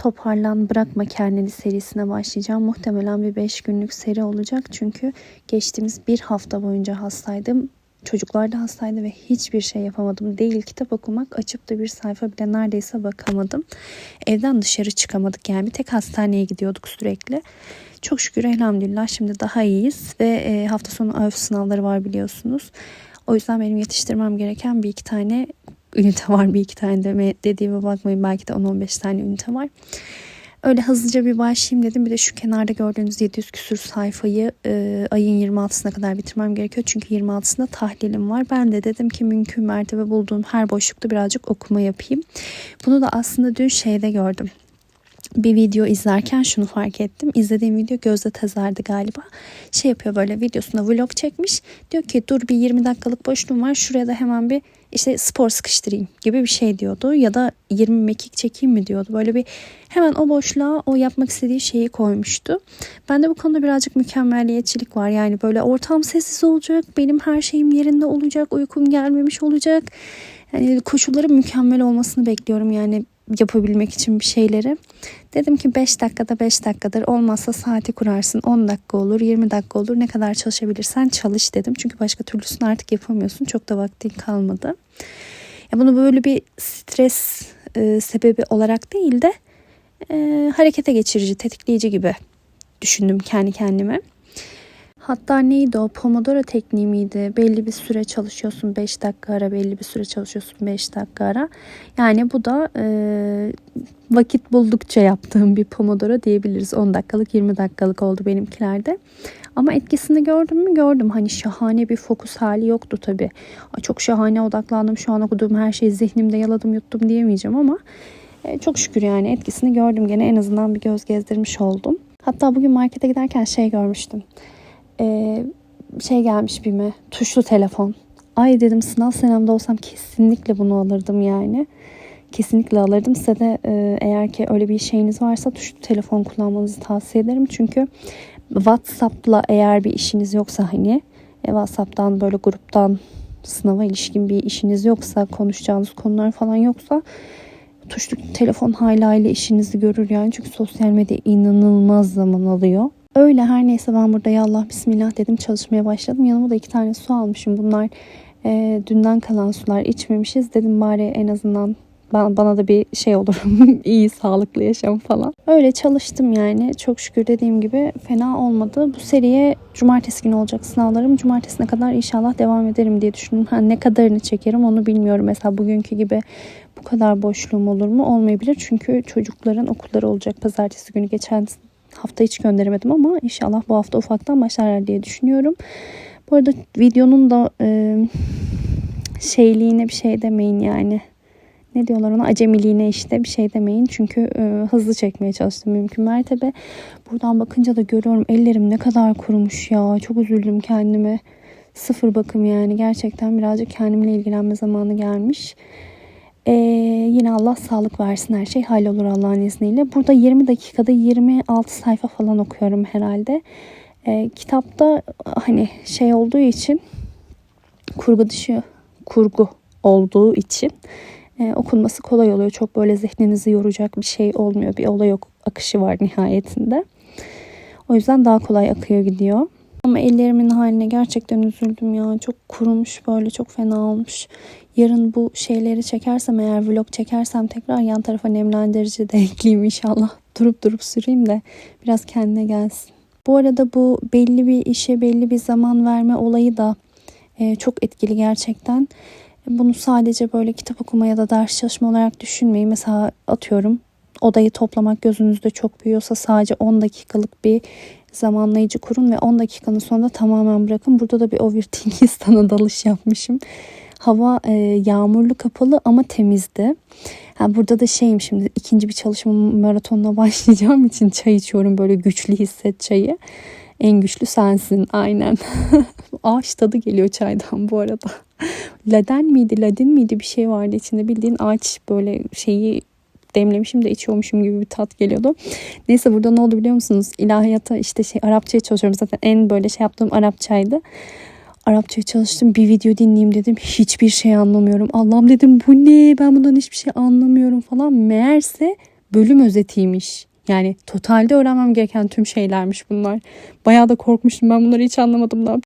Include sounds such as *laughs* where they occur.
Toparlan Bırakma Kendini serisine başlayacağım. Muhtemelen bir 5 günlük seri olacak. Çünkü geçtiğimiz bir hafta boyunca hastaydım. Çocuklar da hastaydı ve hiçbir şey yapamadım. Değil kitap okumak, açıp da bir sayfa bile neredeyse bakamadım. Evden dışarı çıkamadık yani. Bir tek hastaneye gidiyorduk sürekli. Çok şükür elhamdülillah şimdi daha iyiyiz. Ve e, hafta sonu ÖF sınavları var biliyorsunuz. O yüzden benim yetiştirmem gereken bir iki tane ünite var. Bir iki tane deme dediğime bakmayın. Belki de 10-15 tane ünite var. Öyle hızlıca bir başlayayım dedim. Bir de şu kenarda gördüğünüz 700 küsür sayfayı e, ayın 26'sına kadar bitirmem gerekiyor. Çünkü 26'sında tahlilim var. Ben de dedim ki mümkün mertebe bulduğum her boşlukta birazcık okuma yapayım. Bunu da aslında dün şeyde gördüm bir video izlerken şunu fark ettim. İzlediğim video Gözde Tezer'di galiba. Şey yapıyor böyle videosunda vlog çekmiş. Diyor ki dur bir 20 dakikalık boşluğum var. Şuraya da hemen bir işte spor sıkıştırayım gibi bir şey diyordu. Ya da 20 mekik çekeyim mi diyordu. Böyle bir hemen o boşluğa o yapmak istediği şeyi koymuştu. Ben de bu konuda birazcık mükemmelliyetçilik var. Yani böyle ortam sessiz olacak. Benim her şeyim yerinde olacak. Uykum gelmemiş olacak. Yani koşulların mükemmel olmasını bekliyorum. Yani yapabilmek için bir şeyleri. Dedim ki 5 dakikada 5 dakikadır olmazsa saati kurarsın 10 dakika olur 20 dakika olur ne kadar çalışabilirsen çalış dedim. Çünkü başka türlüsünü artık yapamıyorsun çok da vaktin kalmadı. Ya bunu böyle bir stres e, sebebi olarak değil de e, harekete geçirici tetikleyici gibi düşündüm kendi kendime. Hatta neydi o Pomodoro tekniği miydi? Belli bir süre çalışıyorsun 5 dakika ara, belli bir süre çalışıyorsun 5 dakika ara. Yani bu da e, vakit buldukça yaptığım bir Pomodoro diyebiliriz. 10 dakikalık 20 dakikalık oldu benimkilerde. Ama etkisini gördüm mü? Gördüm. Hani şahane bir fokus hali yoktu tabii. Çok şahane odaklandım. Şu an okuduğum her şeyi zihnimde yaladım yuttum diyemeyeceğim ama e, çok şükür yani etkisini gördüm. Gene en azından bir göz gezdirmiş oldum. Hatta bugün markete giderken şey görmüştüm e, şey gelmiş bime tuşlu telefon. Ay dedim sınav senemde olsam kesinlikle bunu alırdım yani. Kesinlikle alırdım. Size de e, eğer ki öyle bir şeyiniz varsa tuşlu telefon kullanmanızı tavsiye ederim. Çünkü WhatsApp'la eğer bir işiniz yoksa hani e, WhatsApp'tan böyle gruptan sınava ilişkin bir işiniz yoksa konuşacağınız konular falan yoksa tuşlu telefon hala ile işinizi görür yani. Çünkü sosyal medya inanılmaz zaman alıyor. Öyle her neyse ben burada ya Allah bismillah dedim çalışmaya başladım. Yanıma da iki tane su almışım. Bunlar e, dünden kalan sular içmemişiz. Dedim bari en azından ben, bana da bir şey olur. *laughs* iyi sağlıklı yaşam falan. Öyle çalıştım yani. Çok şükür dediğim gibi fena olmadı. Bu seriye cumartesi günü olacak sınavlarım. Cumartesine kadar inşallah devam ederim diye düşündüm. Ha, ne kadarını çekerim onu bilmiyorum. Mesela bugünkü gibi bu kadar boşluğum olur mu? Olmayabilir. Çünkü çocukların okulları olacak pazartesi günü. Geçen hafta hiç gönderemedim ama inşallah bu hafta ufaktan başlarlar diye düşünüyorum. Bu arada videonun da e, şeyliğine bir şey demeyin yani. Ne diyorlar ona? Acemiliğine işte bir şey demeyin. Çünkü e, hızlı çekmeye çalıştım mümkün mertebe. Buradan bakınca da görüyorum ellerim ne kadar kurumuş ya. Çok üzüldüm kendime. Sıfır bakım yani. Gerçekten birazcık kendimle ilgilenme zamanı gelmiş. Ee, yine Allah sağlık versin her şey hallolur Allah'ın izniyle. Burada 20 dakikada 26 sayfa falan okuyorum herhalde. Ee, kitapta hani şey olduğu için kurgu dışı kurgu olduğu için e, okunması kolay oluyor. Çok böyle zihninizi yoracak bir şey olmuyor. Bir olay yok akışı var nihayetinde. O yüzden daha kolay akıyor gidiyor. Ama ellerimin haline gerçekten üzüldüm ya. Çok kurumuş böyle çok fena olmuş. Yarın bu şeyleri çekersem eğer vlog çekersem tekrar yan tarafa nemlendirici de *laughs* ekleyeyim inşallah. Durup durup süreyim de biraz kendine gelsin. Bu arada bu belli bir işe belli bir zaman verme olayı da e, çok etkili gerçekten. Bunu sadece böyle kitap okuma ya da ders çalışma olarak düşünmeyin. Mesela atıyorum odayı toplamak gözünüzde çok büyüyorsa sadece 10 dakikalık bir zamanlayıcı kurun ve 10 dakikanın sonunda tamamen bırakın. Burada da bir overthinkingistana *laughs* dalış yapmışım. Hava e, yağmurlu kapalı ama temizdi. Ha, burada da şeyim şimdi ikinci bir çalışma maratonuna *laughs* başlayacağım için çay içiyorum böyle güçlü hisset çayı. En güçlü sensin aynen. *laughs* Ağaç tadı geliyor çaydan bu arada. Laden miydi ladin miydi bir şey vardı içinde bildiğin ağaç böyle şeyi demlemişim de içiyormuşum gibi bir tat geliyordu. Neyse burada ne oldu biliyor musunuz? İlahiyata işte şey Arapçaya çalışıyorum zaten en böyle şey yaptığım Arapçaydı. Arapçaya çalıştım bir video dinleyeyim dedim. Hiçbir şey anlamıyorum. Allah'ım dedim bu ne? Ben bundan hiçbir şey anlamıyorum falan. Meğerse bölüm özetiymiş. Yani totalde öğrenmem gereken tüm şeylermiş bunlar. Bayağı da korkmuştum ben bunları hiç anlamadım ne yapacağım